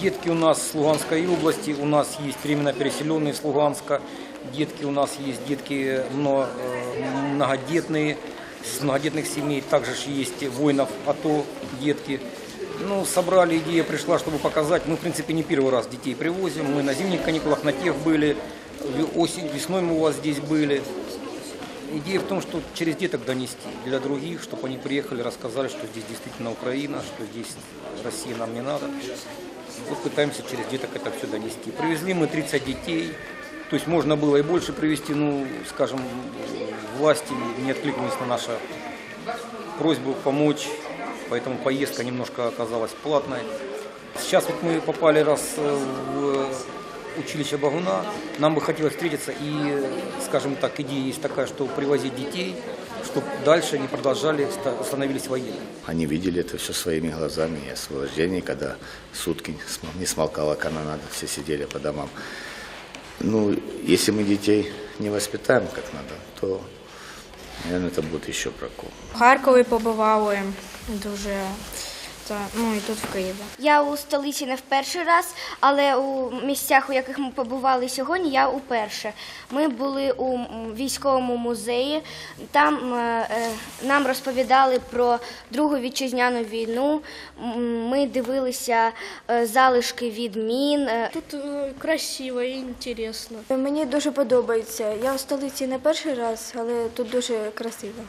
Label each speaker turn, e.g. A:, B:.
A: Детки у нас с Луганской области, у нас есть временно переселенные с Луганска, детки у нас есть детки э, многодетные, с многодетных семей, также есть воинов АТО детки. Ну, собрали, идея пришла, чтобы показать. Мы, в принципе, не первый раз детей привозим. Мы на зимних каникулах на тех были, осень, весной мы у вас здесь были. Идея в том, что через деток донести для других, чтобы они приехали, рассказали, что здесь действительно Украина, что здесь Россия нам не надо. Вот пытаемся через деток это все донести. Привезли мы 30 детей, то есть можно было и больше привезти, ну, скажем, власти не откликнулись на нашу просьбу помочь, поэтому поездка немножко оказалась платной. Сейчас вот мы попали раз э, в училище Багуна, нам бы хотелось встретиться и, скажем так, идея есть такая, что привозить детей, чтобы дальше не продолжали, ста- становились военными.
B: Они видели это все своими глазами и освобождение, когда сутки не смолкала канонада, все сидели по домам. Ну, если мы детей не воспитаем как надо, то, наверное, это будет еще прокол.
C: В Харкові побували дуже. Та, ну і тут в Києві.
D: Я у столиці не в перший раз, але у місцях, у яких ми побували сьогодні, я уперше. Ми були у військовому музеї. Там е, е, нам розповідали про Другу вітчизняну війну. Ми дивилися е, залишки від мін. е,
E: Тут е, красиво і інтересно.
C: Мені дуже подобається. Я в столиці не перший раз, але тут дуже красиво.